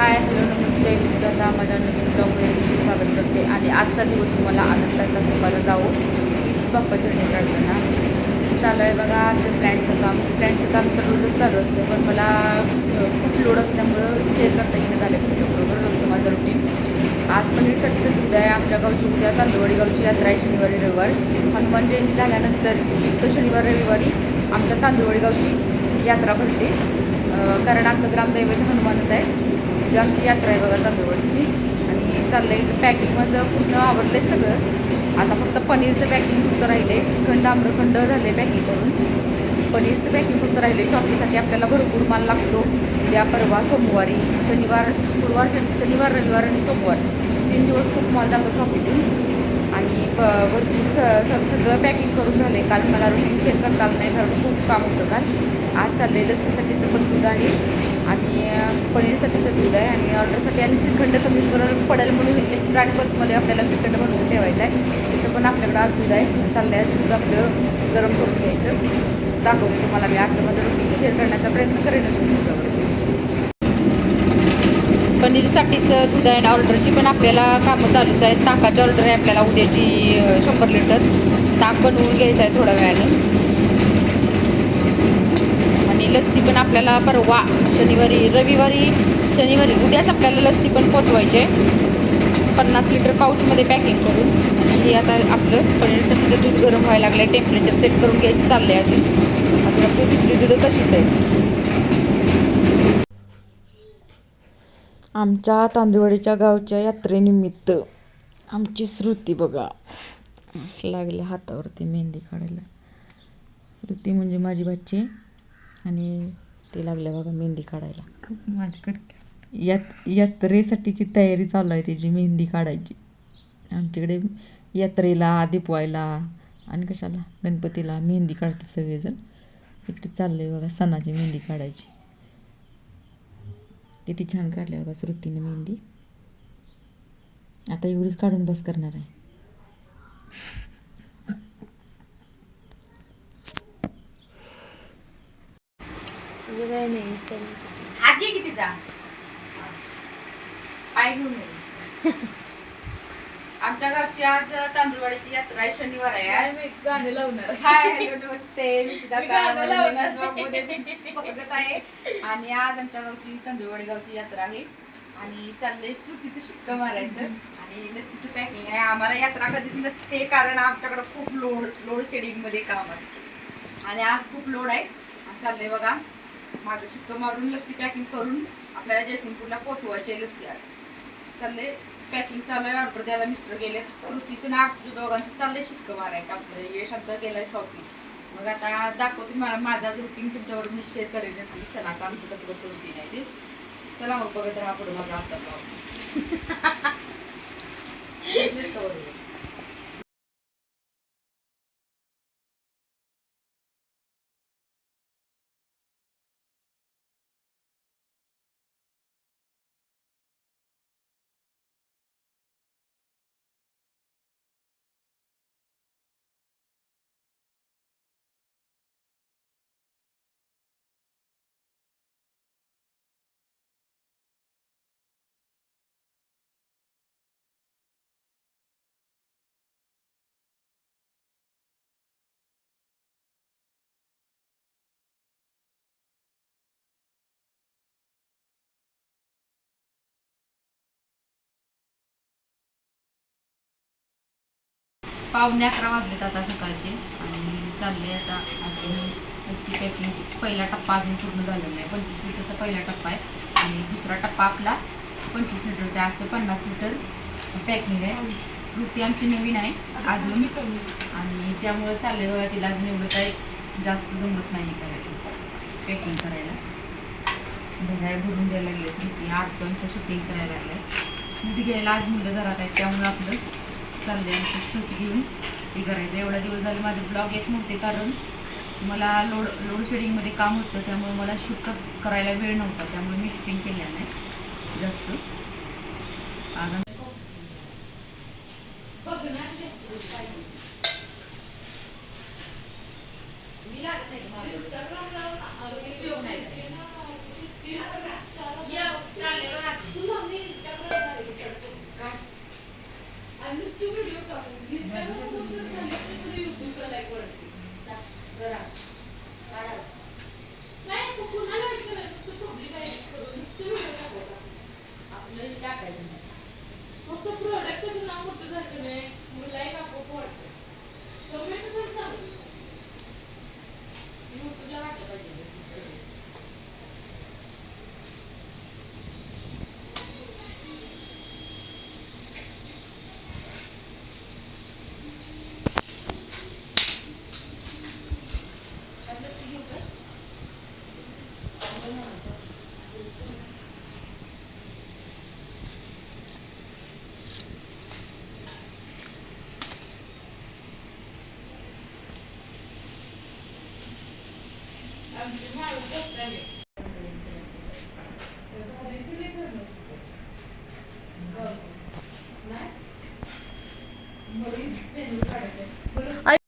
Hi hello नमस्ते. मित्रांना माझ्या नवीन ब्लॉगमध्ये तुमचे स्वागत करते. आणि आजचा दिवस तुम्हाला आनंदाचा सुखाचा जावो हीच बाप्पाच्या चढणी काढताना चालू आहे बघा आजचं प्लॅनचं काम. प्लॅनचं काम तर रोजच चालू असतं पण मला खूप लोड असल्यामुळं शेअर करता येणं झालं तुमच्याबरोबर रोजचं माझं रुटीन आज पनीरसाठी दूध आहे. आमच्या गावची उद्या तांदूळवाडी गावची यात्रा आहे शनिवारी रविवार. हनुमान जयंती झाल्यानंतर एक शनिवार रविवारी आमच्या तांदवडी गावची यात्रा भरते. कारण आमचं ग्रामदैवत हनुमानच आहे. ही आमची यात्रा आहे बघा तांदूळवाडीची. आणि चाललं आहे पॅकिंग माझं पूर्ण आवडलं आहे सगळं. आता फक्त पनीरचं पॅकिंग फक्त राहिले खंड आम्रखंड झाले पॅकिंग करून. पनीरचं पॅकिंग फक्त राहिले शॉपिंगसाठी आपल्याला भरपूर माल लागतो. या परवा सोमवारी शनिवार शुक्रवार शनिवार रविवार आणि सोमवार. तीन दिवस खूप माल लागतो शॉपिंग आणि ब- भरपूर स- सगळं पॅकिंग करून झाले काल मला रुटीन शेअर करता आलं नाही. कारण खूप काम होतं काल. आज चाललेलं लसीसाठीचं पण दूध आहे. आणि पनीरसाठीचं दूध आहे आणि ऑर्डरसाठी आणि श्रीखंड कमी करून पडेल म्हणून एक्स्ट्रा आणि बल्कमध्ये आपल्याला श्रीखंड बनवून ठेवायचं आहे. तिथं पण आपल्याकडं आज दूध आहे. चाललं आहे. दूध आपलं गरम करून घ्यायचं. दाखवते तुम्हाला मी. आजचं माझं रुटीन शेअर करण्याचा प्रयत्न करेनच पनीरसाठीचं दूध आहे ऑर्डरची पण आपल्याला कामं चालूच आहेत. ताकाची ऑर्डर आहे आपल्याला उद्याची शंभर लिटर. ताक बनवून घ्यायचं आहे थोड्या वेळाने. लस्सी पण आपल्याला परवा शनिवारी रविवारी शनिवारी उद्याच आपल्याला लस्सी पण पोचवायची आहे. पन्नास लिटर पाऊचमध्ये पॅकिंग करून. हे आता आपलं पनीरसाठीचं दूध गरम व्हायला लागलं आहे टेम्परेचर सेट करून घ्यायचं चाललं आहे अजून. अजून आपली दुसरी दूध तशीच आहे आमच्या तांदूळवाडीच्या गावच्या यात्रेनिमित्त आमची श्रुती बघा. लागली हातावरती मेहंदी काढायला. श्रुती म्हणजे माझी बच्ची. आणि ते लागले बघा मेहंदी काढायला. माझ्याकडे यात यात्रेसाठीची तयारी चालू आहे त्याची मेहंदी काढायची. आमच्याकडे यात्रेला दिपवायला आणि कशाला गणपतीला मेहंदी काढते सगळेजण. इकडे चाललं आहे बघा सणाची मेहंदी काढायची. किती छान काढली बघा श्रुतीने मेहंदी. आता एवढीच काढून बस करणार आहे तुझं काय नाही पण पाय घेऊन ये. आमच्या गावची आज तांदूळवाडीची यात्रा आहे शनिवार आहे. आज. मी गाणं लावणार. हाय हॅलो नमस्ते. मी सुद्धा मी गाणं लावणार. स्वागत आहे. आणि आज आमच्या गावची तांदूळवाडी गावची यात्रा आहे. आणि चाललंय श्रुतीचं शिक्क मारायचं. आणि लस्सीचं पॅकिंग आहे. आम्हाला यात्रा कधीच नसते कारण आमच्याकडे खूप लोड लोड शेडिंगमध्ये काम असते. आणि आज खूप लोड आहे. आणि चाललंय बघा माझं शिक्क मारून लस्सी पॅकिंग करून आपल्याला जयसिंगपूरला पोचवायची लस्सी आज. चाललंय पॅकिंग चालू आहे ऑर्डर द्यायला मिस्टर गेले श्रुतीचं ना दोघांचं चाललंय शिक्क मारायचं आपलं यश आमचा गेलाय शॉपिंग मग आता दाखवते मला माझा रुटीन तुमच्यावर मी शेअर करेन की आमचं कसं कसं रुटीन आहे ते. चला मग बघत राहा पुढे माझा आता. पावणे अकरा वाजलेत आता सकाळचे आणि चालले आता अजून पॅकिंग पहिला टप्पा अजून पूर्ण झालेला आहे. पंचवीस लिटरचा पहिला टप्पा आहे आणि दुसरा टप्पा आपला पंचवीस लिटरचा असं पन्नास लिटर पॅकिंग आहे. श्रुती आमची नवीन आहे. अजून आणि त्यामुळे चाललेलं बघा तिला अजून एवढं काही जास्त जमत नाही करायचं पॅकिंग करायला. भराय भरून द्यायला लागले श्रुती. आठ टनचं शूटिंग करायला लागलं शूट घ्यायला आज मुलं घरात आहेत त्यामुळे आपलं कांद्यांचं सूप घेऊन ते करायचं. एवढा दिवस झाले माझे ब्लॉग येत नव्हते कारण मला लोड लोड शेडिंगमध्ये काम होतं त्यामुळे मला शूट करायला वेळ नव्हता. त्यामुळे मी शूटिंग केलं नाही. जास्त. आज आम- I will hook them in.